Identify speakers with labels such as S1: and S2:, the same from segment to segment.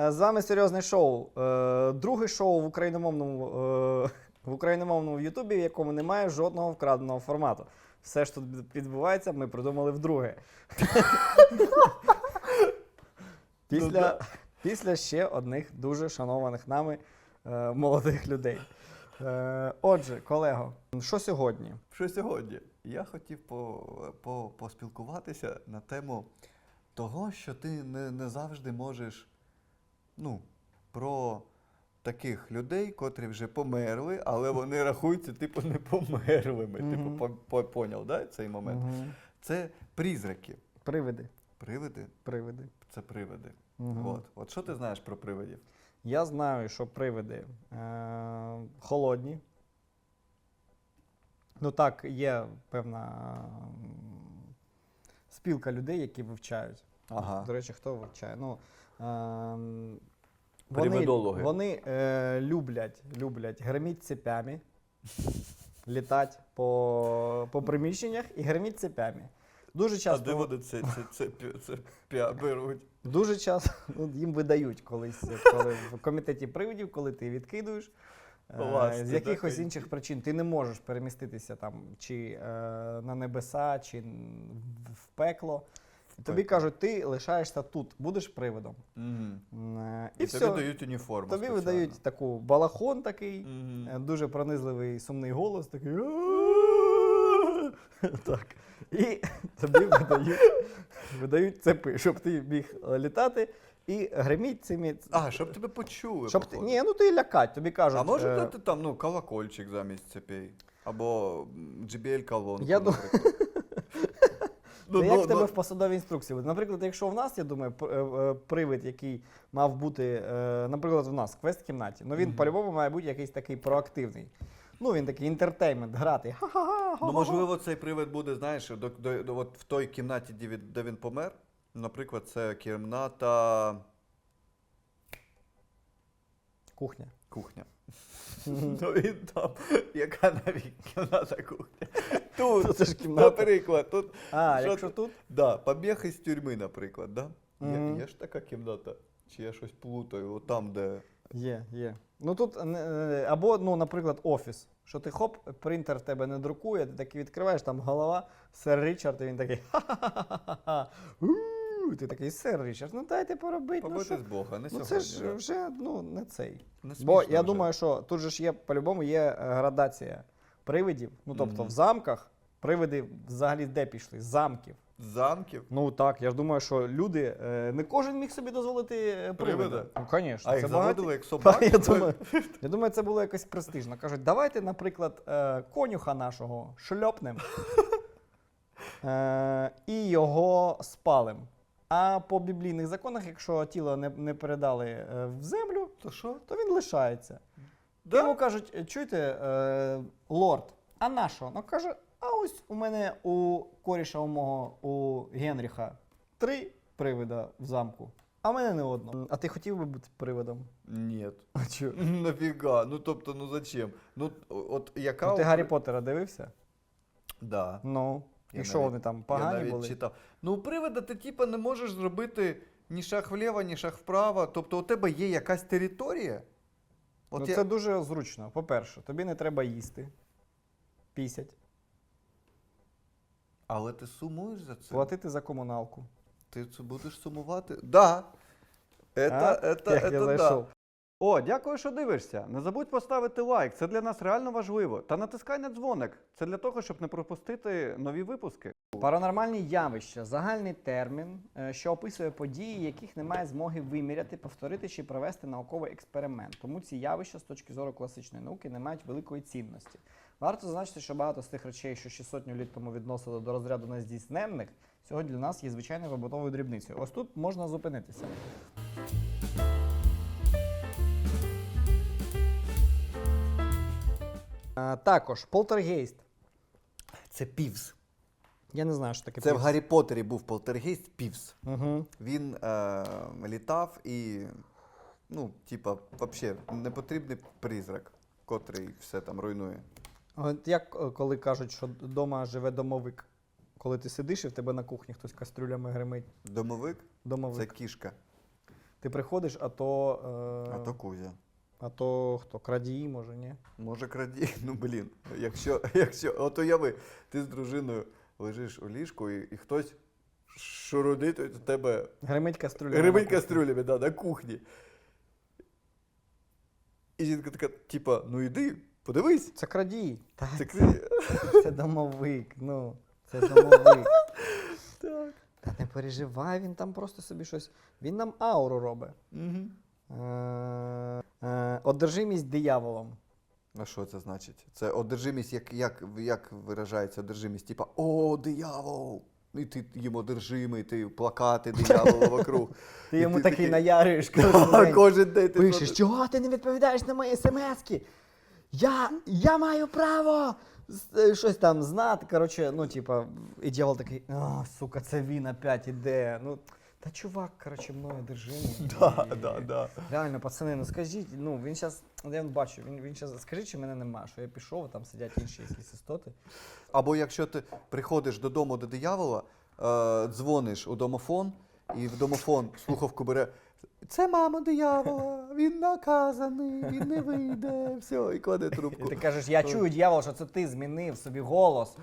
S1: е, з вами серйозне шоу. Е, Друге шоу в україномовному е, в україномовному Ютубі, в якому немає жодного вкраденого формату. Все, що тут відбувається, ми придумали вдруге. Після, після ще одних дуже шанованих нами молодих людей. Отже, колего, що сьогодні?
S2: Що сьогодні? Я хотів по, по, поспілкуватися на тему того, що ти не, не завжди можеш ну, про таких людей, котрі вже померли, але вони рахуються, типу, не померлими. Типу, по, по, поняв, да, цей момент? Це призраки.
S1: Привиди.
S2: Привиди
S1: Привиди.
S2: це привиди. От. От що ти знаєш про привидів?
S1: Я знаю, що привиди е- холодні. Ну так, є певна спілка людей, які вивчають.
S2: Ага.
S1: До речі, хто вивчає? Ну, вони,
S2: Привидологи.
S1: вони е, люблять, люблять гриміть цепями, літати по, по приміщеннях і гриміть цепями. Дуже часто,
S2: А де вони це, це, це, пі- це п'я беруть?
S1: Дуже часто ну, їм видають колись, коли в комітеті привидів, коли ти відкидуєш. е,
S2: Власне,
S1: з якихось
S2: такий.
S1: інших причин ти не можеш переміститися там чи е, на небеса, чи в пекло. Тобі кажуть, ти лишаєшся тут, будеш привидом.
S2: Мгм.
S1: М, е,
S2: І,
S1: І,
S2: тобі дають уніформу.
S1: Тобі
S2: спеціально.
S1: видають таку балахон такий,
S2: Мгм.
S1: е, дуже пронизливий сумний голос, такий. Так. І тобі видають, видають цепи, щоб ти міг літати і гриміть цими.
S2: А, щоб тебе почули.
S1: Щоб ти,
S2: походу.
S1: ні, ну ти лякать, тобі кажуть.
S2: а може
S1: е,
S2: дати там ну, колокольчик замість цепей? Або JBL колонку.
S1: Я дум-
S2: наприклад. Ну,
S1: як
S2: ну,
S1: в тебе
S2: ну,
S1: в посадовій інструкції. Наприклад, якщо в нас, я думаю, е, е, привид, який мав бути, е, наприклад, в нас в квест-кімнаті, ну він по-любому має бути якийсь такий проактивний. Ну, він такий інтертеймент, грати.
S2: Ну, можливо, цей привид буде, знаєш, до, до, до- от в той кімнаті, де він, де він помер. Наприклад, це кімната
S1: Кухня.
S2: кухня. Ну він там, яка навіть кімната кухня. Тут,
S1: Це ж кімната.
S2: наприклад, тут.
S1: А,
S2: Що
S1: якщо
S2: ти-
S1: тут?
S2: Да, побіг із тюрми, наприклад, да?
S1: Мгм.
S2: Є, є ж така кімната? Чи я щось плутаю, от там, де.
S1: Є, є. Ну тут не- е, або, ну, наприклад, офіс. Що ти хоп, принтер тебе не друкує, ти такий відкриваєш, там голова, сер Річард, і він такий ха-ха-ха-ха. У, Ти такий сер Річард, ну дайте поробити. Ну,
S2: Побити
S1: що?
S2: з Бога, не
S1: ну
S2: сьогодні.
S1: це ж вже ну, не цей.
S2: Не
S1: Бо я
S2: вже.
S1: думаю, що тут же ж є, по-любому, є е, градація привидів. Ну, тобто
S2: Мгм.
S1: в замках привиди взагалі де пішли? З замків.
S2: З замків.
S1: Ну так, я ж думаю, що люди, е, не кожен міг собі дозволити привида.
S2: Привида?
S1: Ну, звісно.
S2: А їх заводили як собак.
S1: я думаю, я думаю, це було якось престижно. Кажуть, давайте, наприклад, е, конюха нашого шльопнем і його спалим. А по біблійних законах, якщо тіло не, не передали е, в землю,
S2: То що?
S1: то він лишається.
S2: Да?
S1: Йому кажуть, «Е, чуєте, е, лорд, а на що? Ну каже, а ось у мене у коріша у мого у Генріха три привида в замку, а в мене не одного. А ти хотів би бути привидом?
S2: Ні.
S1: А чого?
S2: Нафіга? Ну тобто, ну зачем? Ну, от яка.
S1: Ну, ти Гаррі Поттера дивився?
S2: Да.
S1: Ну.
S2: Я
S1: І що
S2: навіть-
S1: вони там
S2: Я
S1: погані
S2: навіть
S1: були?
S2: читав. Ну, у привида ти типа не можеш зробити ні шаг вліво, ні шаг вправо. Тобто у тебе є якась територія. От
S1: ну,
S2: я...
S1: Це дуже зручно. По-перше, тобі не треба їсти. Пісять.
S2: Але ти сумуєш за це?
S1: Платити за комуналку.
S2: Ти це будеш сумувати? Да. Это,
S1: А?
S2: это,
S1: Як я
S2: это да.
S3: О, дякую, що дивишся. Не забудь поставити лайк, це для нас реально важливо. Та натискай на дзвоник. Це для того, щоб не пропустити нові випуски.
S1: Паранормальні явища загальний термін, е, що описує події, яких немає змоги виміряти, повторити чи провести науковий експеримент. Тому ці явища з точки зору класичної науки не мають великої цінності. Варто зазначити, що багато з тих речей, що ще сотню літ тому відносили до розряду нездійсненних, сьогодні для нас є звичайною побутовою дрібницею. Ось тут можна зупинитися. Е, Також полтергейст.
S2: Це півс.
S1: Я не знаю, що таке
S2: Це в
S1: півс.
S2: Гаррі Поттері був полтергейст півс.
S1: Угу.
S2: Він е, літав і, ну, типа, взагалі, непотрібний призрак, котрий все там руйнує.
S1: От як е, коли кажуть, що вдома живе домовик, коли ти сидиш і в тебе на кухні хтось кастрюлями гримить.
S2: Домовик це
S1: Домовик.
S2: кішка.
S1: Ти приходиш, а то. Е,
S2: А то Кузя.
S1: А то хто? Крадії, може, ні?
S2: Може краді, ну блін, якщо, якщо, от уяви, ти з дружиною лежиш у ліжку і, і хтось шурудить у тебе
S1: Гримить каструля.
S2: гримить кастрюлями да, на кухні. І жінка така, типа, ну іди, подивись.
S1: Це крадій. Та,
S2: Це
S1: це, це домовик. Ну, це домовик.
S2: Так.
S1: Та не переживай, він там просто собі щось. Він нам ауру робить.
S2: Угу.
S1: Е, е, одержимість дияволом.
S2: А що це значить? Це одержимість, як, як, як виражається одержимість? Типа, о, диявол! І ти їм одержимий, ти плакати диявола вокруг.
S1: Ти йому такий
S2: «Ха,
S1: кожен день.
S2: Ти
S1: Пишеш, чого ти не відповідаєш на мої смски? Я, я маю право е, щось там знати. Коротше, ну, типа, і дьявол такий, а, сука, це він опять іде. Ну, та чувак, коротше, мною держимий.
S2: Да,
S1: І-
S2: да, да.
S1: Реально, пацани, ну скажіть, ну він зараз, я він бачу, він, він зараз, скажіть, чи мене нема, що я пішов, а там сидять інші якісь істоти.
S2: Або якщо ти приходиш додому до диявола, е, дзвониш у домофон, і в домофон слухавку бере. Це мама диявола, він наказаний, він не вийде, все, і кладе
S1: І
S2: трубку.
S1: ти кажеш, я чую, дьявол, що це ти змінив собі голос.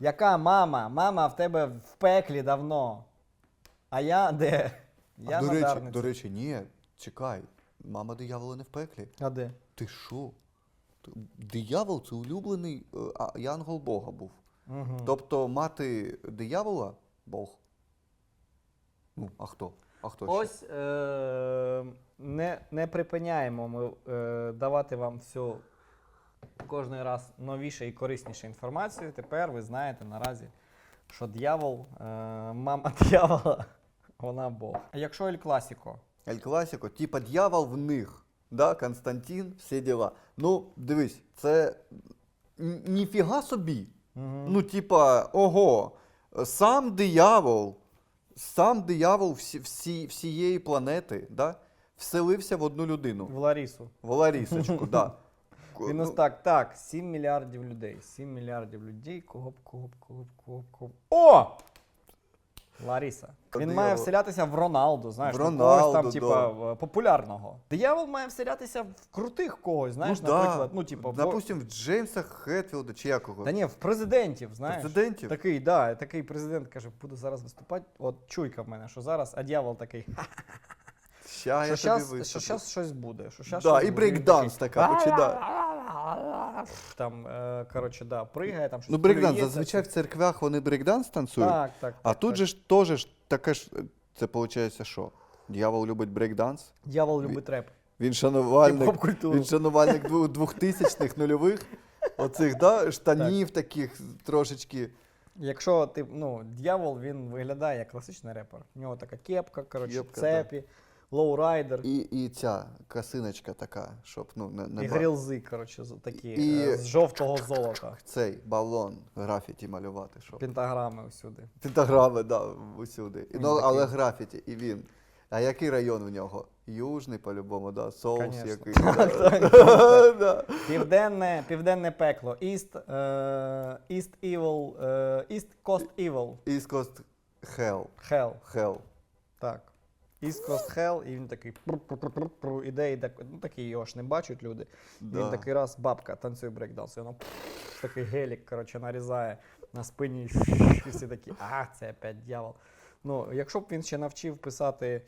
S1: Яка мама? Мама в тебе в пеклі давно. А я де? Я
S2: А, до, речі, до речі, ні, чекай, мама диявола не в пеклі.
S1: А де?
S2: Ти що? Диявол це улюблений е, а, янгол Бога був.
S1: Угу.
S2: Тобто мати диявола Бог. Ну, а хто? А хто ще?
S1: Ось е- не, не припиняємо ми е- давати вам всю кожний раз новіше і корисніше інформацію. Тепер ви знаєте наразі, що дьявол, е- мама дьявола, вона Бог. А якщо Ель Класіко?
S2: Ель Класіко, типа дьявол в них. Да, Константин, всі діла. Ну, дивись, це ніфіга собі. Ну, типа, ого, сам диявол, сам диявол всі, всі, всієї планети, да, вселився в одну людину.
S1: В Ларісу.
S2: В Ларісочку, да.
S1: Він ось так, так, 7 мільярдів людей. 7 мільярдів людей. Кого б, кого б, кого б, кого б, кого б. О! Ларіса. Він
S2: Диявол.
S1: має вселятися в Роналду, знаєш,
S2: В
S1: в когось
S2: Роналду,
S1: там,
S2: да.
S1: типа, в- популярного. Диявол має вселятися в крутих когось, знаєш,
S2: ну, да.
S1: наприклад. Ну, типа, бо-
S2: Допустим, в Джеймса Хетфілда чи якого.
S1: Та ні, в президентів, знаєш.
S2: Президентів?
S1: Такий, да, такий президент каже, буду зараз виступати. От чуйка в мене, що зараз, а дьявол такий.
S2: Ща
S1: що
S2: я
S1: щас,
S2: тобі
S1: що
S2: виступлю.
S1: щас щось буде. Що щас
S2: Да,
S1: щось
S2: і
S1: буде.
S2: Брейкданс
S1: такий,
S2: така починає.
S1: Там, е, коротше, да, пригає, там щось
S2: Ну, брейкданс,
S1: плюється,
S2: зазвичай в
S1: все.
S2: церквах вони брейкданс танцюють.
S1: Так, так.
S2: А
S1: так,
S2: тут
S1: так.
S2: же ж теж ж таке ж, це виходить що? Дьявол любить брейкданс.
S1: Дьявол любить реп.
S2: Він шанувальник,
S1: Хіп-хоп-культуру.
S2: він шанувальник дву- двохтисячних нульових. Оцих, да, штанів таких трошечки.
S1: Якщо ти, ну, дьявол, він виглядає як класичний репер. У нього така кепка, коротше,
S2: Кепка,
S1: цепі, лоурайдер
S2: І, і ця косиночка така, щоб ну, не, не
S1: і
S2: ба-
S1: грілзи, коротше, з- такі
S2: І-
S1: е, з жовтого золота.
S2: цей балон графіті малювати. Щоб.
S1: Пентаграми усюди.
S2: Пентаграми, да, усюди. І,
S1: Він
S2: ну, але графіті, і він. А який район в нього? Южний, по-любому, да? Соус
S1: Конечно.
S2: який. Да. Да.
S1: Південне, південне пекло. East, е, East Evil, е, East Coast Evil.
S2: East Coast Hell.
S1: Hell.
S2: Hell.
S1: Так. East Coast Hell, і він такий пру-пру-пру-пру, іде, іде. Ну такі його ж не бачать люди.
S2: Да.
S1: Він такий раз бабка танцює брейкданс, і воно такий гелік, коротше, нарізає на спині. І всі такі, а, це опять дьявол. Ну, якщо б він ще навчив писати.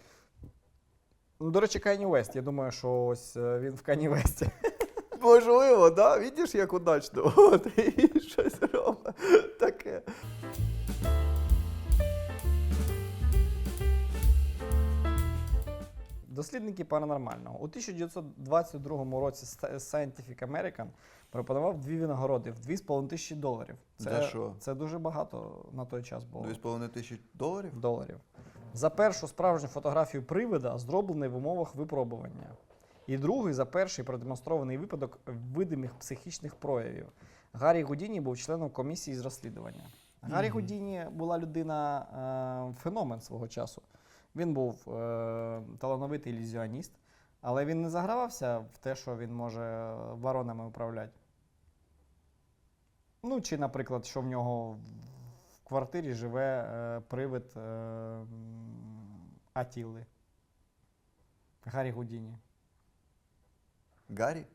S1: Ну, до речі, Кані Вест. Я думаю, що ось е, він в Кані Весті.
S2: Можливо, да? Видиш, як удачно. От, і щось робить таке.
S1: Дослідники паранормального. У 1922 році Scientific American пропонував дві винагороди в 2,5 тисячі доларів. Це,
S2: За що?
S1: це дуже багато на той час було.
S2: 2,5 тисячі доларів?
S1: доларів. За першу справжню фотографію привида, зроблений в умовах випробування. І другий за перший продемонстрований випадок видимих психічних проявів. Гаррі Гудіні був членом комісії з розслідування. Гаррі
S2: Мгм.
S1: Гудіні була людина е, феномен свого часу. Він був е, талановитий ілюзіоніст, але він не загравався в те, що він може воронами управляти. Ну, чи, наприклад, що в нього в квартирі живе е, привид е, Атіли. Гаррі Гудіні.
S2: Гаррі?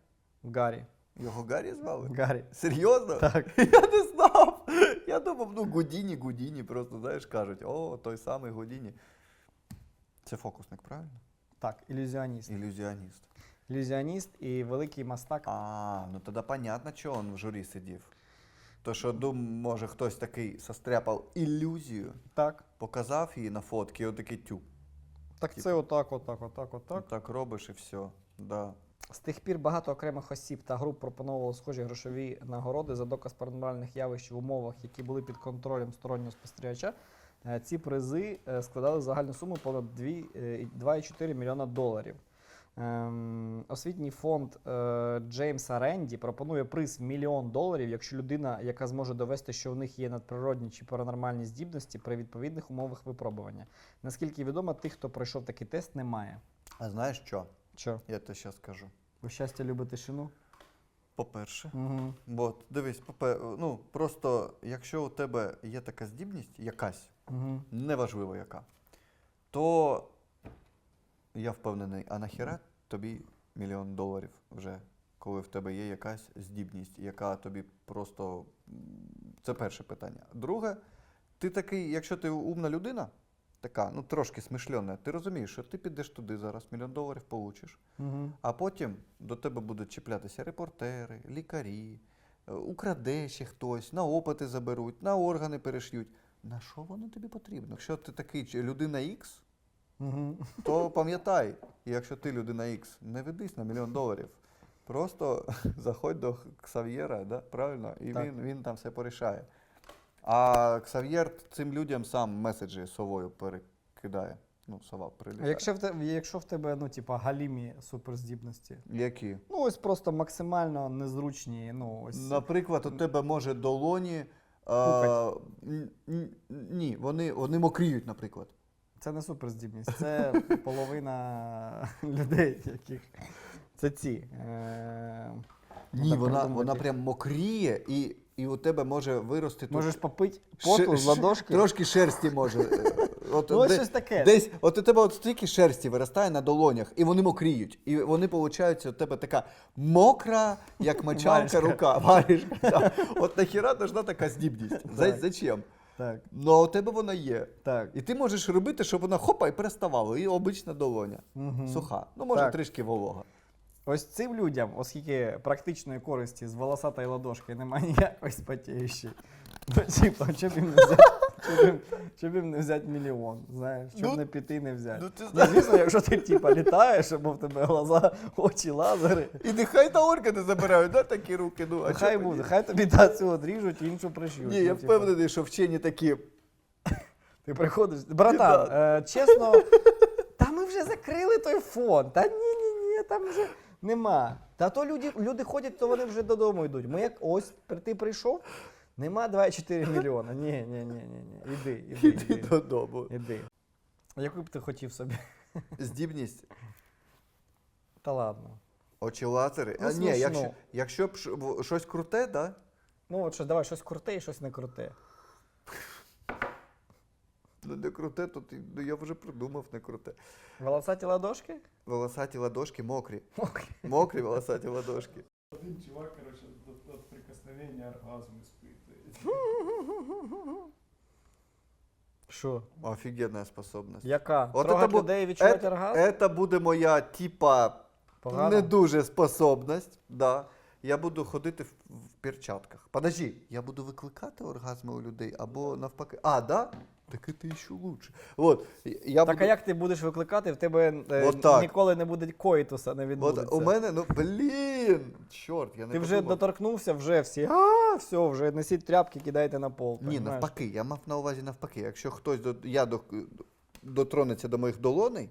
S1: Гаррі.
S2: Його Гаррі звали?
S1: Гаррі.
S2: Серйозно?
S1: Так.
S2: Я не знав. Я думав, ну Гудіні, Гудіні, просто знаєш, кажуть, о, той самий Гудіні. Це фокусник, правильно?
S1: Так, ілюзіоніст.
S2: Ілюзіоніст.
S1: Ілюзіоніст і великий мастак.
S2: А, ну тоді понятно, чого він в журі сидів. То що дум, може, хтось такий состряпав ілюзію,
S1: Так.
S2: показав її на фотки, і отакий тюк.
S1: Так це отак, отак, отак, отак.
S2: Так робиш і все. Да.
S1: З тих пір багато окремих осіб та груп пропонували схожі грошові нагороди за доказ паранормальних явищ в умовах, які були під контролем стороннього спостерігача. Е, Ці призи е, складали загальну суму понад е, 2,4 мільйона доларів. Ем, освітній фонд е, Джеймса Ренді пропонує приз в мільйон доларів, якщо людина, яка зможе довести, що в них є надприродні чи паранормальні здібності при відповідних умовах випробування. Наскільки відомо, тих, хто пройшов такий тест, немає.
S2: А знаєш що?
S1: Що?
S2: Я тобі зараз скажу.
S1: Ви щастя любите тишину?
S2: По-перше,
S1: Угу.
S2: от, дивись, попе- ну, просто якщо у тебе є така здібність, якась,
S1: Угу.
S2: неважливо яка, то я впевнений, а нахіра тобі мільйон доларів вже, коли в тебе є якась здібність, яка тобі просто. Це перше питання. Друге, ти такий, якщо ти умна людина, така, ну трошки смишльона, ти розумієш, що ти підеш туди зараз, мільйон доларів получиш.
S1: Угу.
S2: А потім до тебе будуть чіплятися репортери, лікарі, е, украде ще хтось, на опити заберуть, на органи переш'ють. На що воно тобі потрібно? Якщо ти такий людина X,
S1: Угу.
S2: то пам'ятай, якщо ти людина X, не ведись на мільйон доларів. Просто заходь до Ксав'єра, да? правильно? І
S1: Так.
S2: він, він там все порішає. А Ксав'єр цим людям сам меседжі совою перекидає. Ну, сова
S1: А
S2: прилітає.
S1: якщо в тебе, якщо в тебе ну, типа, галімі суперздібності?
S2: Які?
S1: Ну, ось просто максимально незручні. Ну, ось.
S2: Наприклад, у тебе може долоні. Е, н- н- ні, вони, вони мокріють, наприклад.
S1: Це не суперздібність, це половина людей, яких. Це ці. Е...
S2: Ні, вона, вона прям мокріє, і, і у тебе може вирости
S1: Можеш попити поту з ладошки.
S2: Трошки шерсті може. От,
S1: Ну, ось
S2: де-
S1: щось таке.
S2: Десь, от у тебе от стільки шерсті виростає на долонях, і вони мокріють. І вони, виходить, у тебе така мокра, як мочалка рука. Варежка. да. От нахіра нужна така здібність.
S1: Так.
S2: зачем?
S1: Так,
S2: Ну, а у тебе вона є.
S1: так.
S2: І ти можеш робити, щоб вона хопа і переставала. І обична долоня.
S1: Мгм.
S2: Суха. Ну, може,
S1: Так.
S2: трішки волога.
S1: Ось цим людям, оскільки практичної користі з волосатої ладошки немає ніякої спотіючої, то типа, щоб їм не взяти, щоб їм, щоб їм не взяти мільйон, знаєш, щоб
S2: Ну,
S1: не піти не взяти.
S2: ну, ти
S1: Ну,
S2: знаєш.
S1: звісно, якщо ти типа літаєш, або в тебе глаза, очі, лазери,
S2: І нехай на органи забирають, да, такі руки. Ну, а
S1: хай
S2: чого
S1: буде,
S2: ні?
S1: хай тобі та цю одріжуть і іншу пришьють.
S2: Ні, я
S1: Ну, типа,
S2: впевнений, що вчені такі.
S1: Ти приходиш, братан, е, чесно, та ми вже закрили той фон. Та ні, ні, ні, там вже нема. Та то люди, люди ходять, то вони вже додому йдуть. Ми як ось ти прийшов, нема 2,4 мільйона. Ні, ні, ні, ні, ні. Іди, іди,
S2: Іди
S1: іди.
S2: додому.
S1: іди. Яку б ти хотів собі?
S2: Здібність.
S1: Та ладно.
S2: Очі лазери.
S1: Ну,
S2: а, ні,
S1: смішно.
S2: якщо, якщо б щось круте, да?
S1: Ну, от що, давай щось круте і щось не круте.
S2: Ну, не круте, то ти, ну, я вже придумав не круте.
S1: Волосаті ладошки?
S2: Волосаті ладошки мокрі.
S1: Окей.
S2: Мокрі волосаті ладошки.
S4: Один чувак, короче, от, от прикосновения оргазм испытывает.
S1: Що?
S2: Офігенна способність.
S1: Яка?
S2: От
S1: Трогати
S2: бу-
S1: людей і відчувати
S2: Е-
S1: оргазм?
S2: Це буде моя, типа,
S1: Погано?
S2: не дуже способність. Да. Я буду ходити в, в перчатках. Подожди, я буду викликати оргазми у людей або навпаки. А, да? Так це ще лучше. От, я
S1: Так
S2: буду...
S1: а як ти будеш викликати, в тебе е,
S2: так.
S1: ніколи не буде коїтуса, не відбудеться.
S2: От у мене, ну блін, чорт, я не
S1: Ти вже
S2: подумав.
S1: доторкнувся, вже всі. А, все, вже несіть тряпки, кидайте на пол.
S2: Ні,
S1: понімаєш?
S2: навпаки, я мав на увазі навпаки. Якщо хтось до, я до, дотронеться до моїх долоней,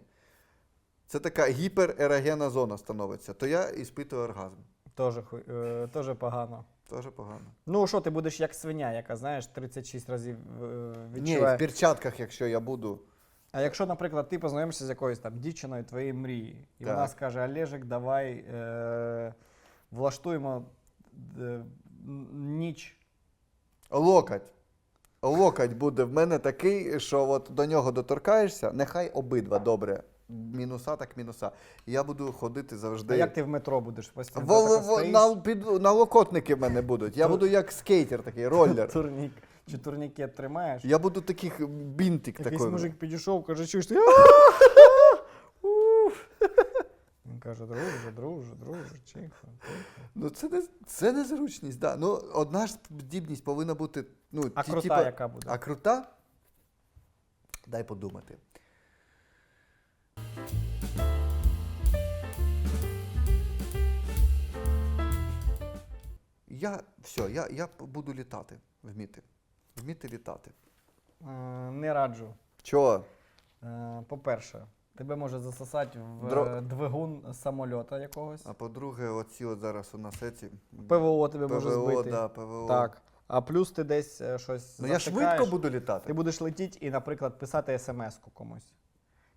S2: це така гіперерогенна зона становиться, то я іспитую оргазм.
S1: Тоже, хуй- е, тоже погано.
S2: Теж погано.
S1: Ну, що ти будеш як свиня, яка, знаєш, 36 разів е,
S2: Ні,
S1: відчуває.
S2: в перчатках, якщо я буду.
S1: А якщо, наприклад, ти познайомишся з якоюсь там дівчиною твоєї мрії, і
S2: Так.
S1: вона скаже: Олежик, давай е, влаштуємо е, н- ніч.
S2: Локоть. Локоть буде в мене такий, що от до нього доторкаєшся, нехай обидва добре мінуса, так мінуса. Я буду ходити завжди.
S1: А як ти в метро будеш постійно?
S2: Во- во- на, під, на локотники в мене будуть. Я буду як скейтер такий, роллер.
S1: Турнік. Чи турнікет тримаєш?
S2: Я буду таких бінтик
S1: Якийсь
S2: такий.
S1: мужик підійшов, каже, чуєш ти. Він каже, друже, друже, друже, тихо.
S2: Ну це не це незручність, да. Ну одна ж здібність повинна бути. Ну,
S1: А
S2: ті-
S1: крута
S2: типа-
S1: яка буде?
S2: А крута? Дай подумати. Я все, я, я буду літати, вміти. Вміти літати.
S1: Е, Не раджу.
S2: Чого?
S1: Е, По-перше, тебе може засосати в
S2: Дро-
S1: е, двигун самольота якогось.
S2: А по-друге, оці от зараз у нас еці.
S1: ПВО тебе може
S2: ПВО,
S1: збити.
S2: да, ПВО.
S1: Так. А плюс ти десь е, щось.
S2: Ну я
S1: завтикаєш,
S2: швидко буду літати.
S1: Ти будеш летіти і, наприклад, писати смс-ку комусь.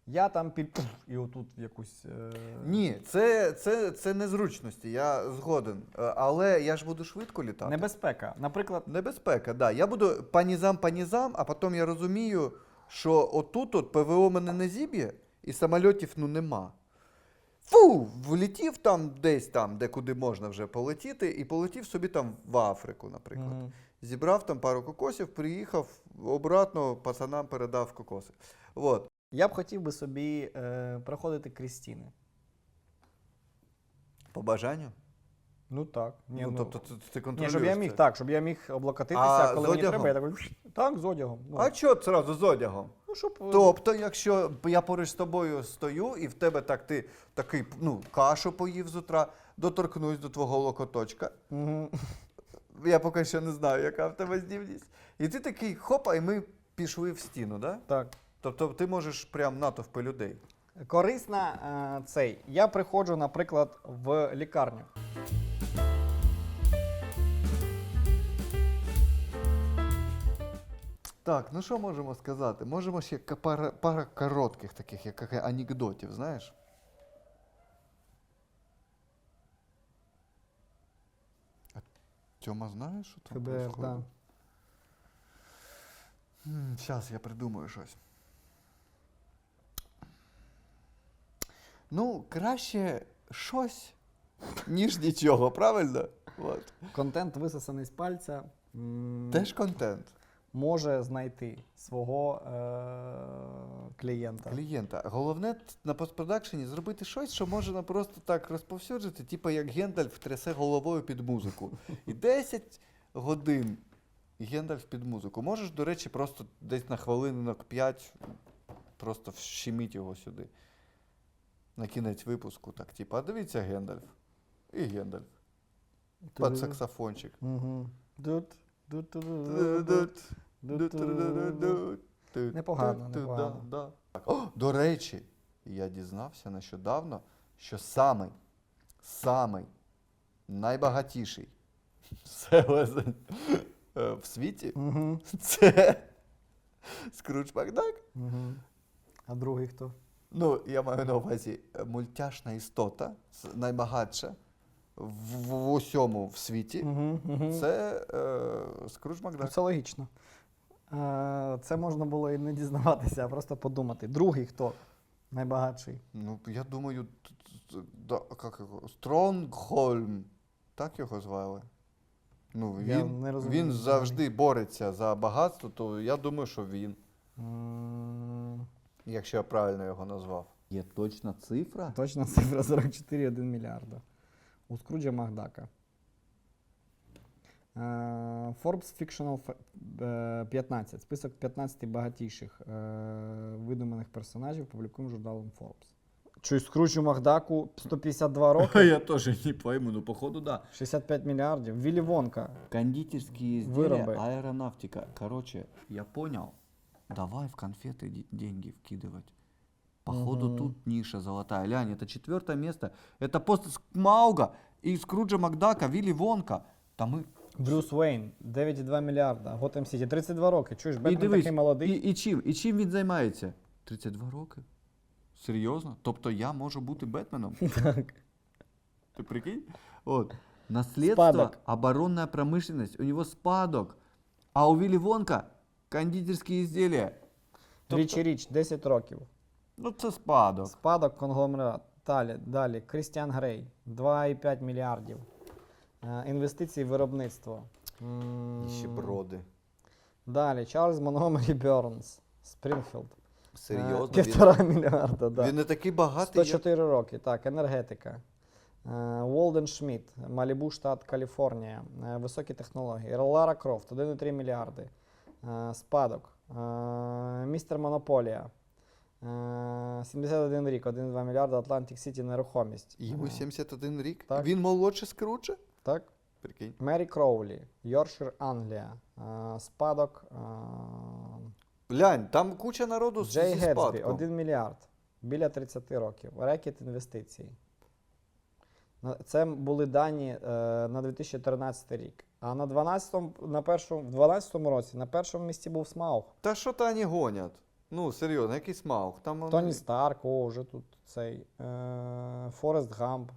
S1: Я там під і отут якусь. е,
S2: Ні, це, це, це незручності, я згоден. Е, Але я ж буду швидко літати.
S1: Небезпека. Наприклад,
S2: Небезпека, да. Я буду панізам панізам, а потім я розумію, що отут от ПВО мене не зіб'є, і самольотів ну нема. Фу! Влетів там десь там, де куди можна вже полетіти, і полетів собі там в Африку, наприклад.
S1: мгм.
S2: Зібрав там пару кокосів, приїхав, обратно пацанам передав кокоси. От.
S1: Я б хотів би собі е, проходити крістіни.
S2: По бажанню.
S1: Ну так. Ні,
S2: ну,
S1: ну,
S2: тобто ти, ти
S1: ні,
S2: контролюєш
S1: щоб я міг
S2: це.
S1: так, щоб я міг облокотитися,
S2: А
S1: коли
S2: з
S1: мені
S2: одягом?
S1: треба, я такий. Так, з одягом. Ну,
S2: А чого одразу з одягом?
S1: ну, щоб, е,
S2: Тобто, якщо я поруч з тобою стою, і в тебе так ти такий ну, кашу поїв з утра, доторкнусь до твого локоточка.
S1: мгм.
S2: Я поки що не знаю, яка в тебе здібність. І ти такий хопа, і ми пішли в стіну, да?
S1: Так.
S2: Тобто ти можеш прям натовпи людей.
S1: Корисна е, цей. Я приходжу, наприклад, в лікарню.
S2: Так, ну що можемо сказати? Можемо ще ка- пара, пара коротких таких, як анекдотів, знаєш? А Тьома знаєш, що там
S1: ФБР,
S2: происходит?
S1: да.
S2: Зараз я придумаю щось. Ну, краще щось, ніж нічого, правильно? От.
S1: Контент висосаний з пальця. м,
S2: Теж контент.
S1: може знайти свого е- клієнта.
S2: Клієнта. Головне т- на постпродакшені зробити щось, що можна просто так розповсюджити, типу як Гендальф трясе головою під музику. І 10 годин Гендальф під музику. Можеш, до речі, просто десь на хвилинок 5 просто вщеміть його сюди. На кінець випуску, так, типу, а дивіться Гендальф. І Гендальф. Під саксофончик.
S1: Угу. Дут, дут, дут, дут, дут. Ду-ду-ду-ду. Непогано, непогано.
S2: Да, да. О, до речі, я дізнався нещодавно, що самий, самий найбагатіший селезень е, в світі це Скрудж Макдак.
S1: А другий хто?
S2: Ну, я маю на увазі е, мультяшна істота, найбагатша в, в усьому в світі.
S1: Мгм, мгм.
S2: Це е, Скрудж Макдак.
S1: Це логічно. Е, Це можна було і не дізнаватися, а просто подумати. Другий хто? Найбагатший.
S2: Ну, я думаю, да, як його? Стронгхольм. Так його звали? Ну,
S1: Я
S2: він,
S1: не розумію
S2: він завжди бореться за багатство, то я думаю, що він,
S1: М,
S2: якщо я правильно його назвав. Є точна цифра?
S1: Точна цифра 44,1 мільярда. У Скруджа Макдака. Е, Forbes Fictional Fa- е, 15. Список 15 багатійших е, видуманих персонажів публікуємо журналом Forbes. Чусь Скруджу Макдаку 152 роки,
S5: Я тоже не пойму, но походу да.
S1: 65 мільярдів. Віллі Вонка.
S2: Кондитерские
S1: изделия, Выробы.
S2: аэронавтика. Короче, я понял. Давай в конфеты де- деньги вкидывать. Походу
S1: Мгм.
S2: тут ниша золотая. Лянь, это четвертое место. Это после Смауга и Скруджа Макдака, Вилли Вонка. Там мы
S1: Брюс Уейн 9,2 мільярда. Готэм Сіті 32 роки. Чуєш,
S2: І
S1: Бетмен
S2: дивись,
S1: такий молодий.
S2: І, і чим? І чим він займається? 32 роки. Серйозно? Тобто я можу бути Бетменом?
S1: Так.
S2: Ти прикинь? От. Наследство,
S1: Спадок.
S2: оборонная промышленность, у него спадок. А у Вилли Вонка кондитерские изделия.
S1: Річі річ 10 років.
S3: Ну, це спадок.
S1: Спадок конгломерат. Далі, далі. Крістіан Грей. 2,5 мільярдів. Е, Інвестиції в виробництво. М,
S2: Ніщеброди.
S1: Далі. Чарльз Монгомері Бернс. Спрінфілд. Е,
S2: Серйозно? Він,
S1: Півтора мільярда, да.
S2: він не такий багатий. як-
S1: 104 роки. Так, енергетика. Волден Шмідт, Малібу, штат Каліфорнія. Е, Високі технології. Лара Крофт, 1,3 мільярди. Е, Спадок. Е, Містер Монополія. Е, 71 рік, 1,2 мільярда. Атлантик Сіті нерухомість.
S2: Йому
S1: Е,
S2: 71 рік.
S1: Так.
S2: Він молодше Скруджа?
S1: Так.
S2: Прикинь.
S1: Мері Кроулі, Йоршир, Англія. Е, Спадок. е,
S2: Глянь, там куча народу з
S1: Джей Гетсбі, 1 мільярд. Біля 30 років. Рекет інвестицій. Це були дані е, на 2013 рік. А на 12-му, на першому, в 12-му році на першому місці був Смаух.
S2: Та що та вони гонять? Ну, серйозно, який смаух? Там вони-
S1: Тоні Старк, о, вже тут цей. Е, Форест Гамп.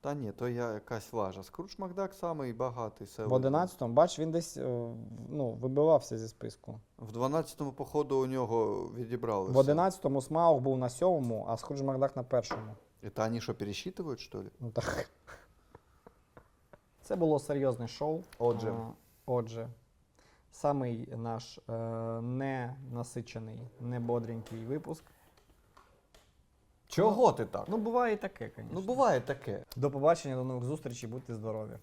S2: Та ні, то я якась лажа. Скрудж Макдак самий багатий
S1: В
S2: село.
S1: 11-му, бач, він десь е, ну, вибивався зі списку.
S2: В 12-му, походу, у нього відібрали.
S1: В
S2: все.
S1: 11-му Смаух був на сьомому, а Скрудж Макдак на першому.
S2: Это они что, пересчитывают, что ли?
S1: Ну, так. Це було серйозне шоу.
S2: Отже.
S1: А, отже, самий наш е, ненасичений, небодренький випуск.
S2: Чого ти так?
S1: Ну, буває і таке, звісно.
S2: Ну, буває таке.
S1: До побачення, до нових зустрічей, будьте здорові.